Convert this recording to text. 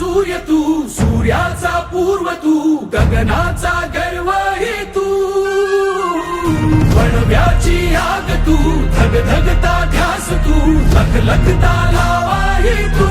सूर्य तू सूर्याचा पूर्व तू गगनाचा गर्व हे तू. वणव्याची आग तू धग धगता ध्यास तू लख लखता लावा हे तू.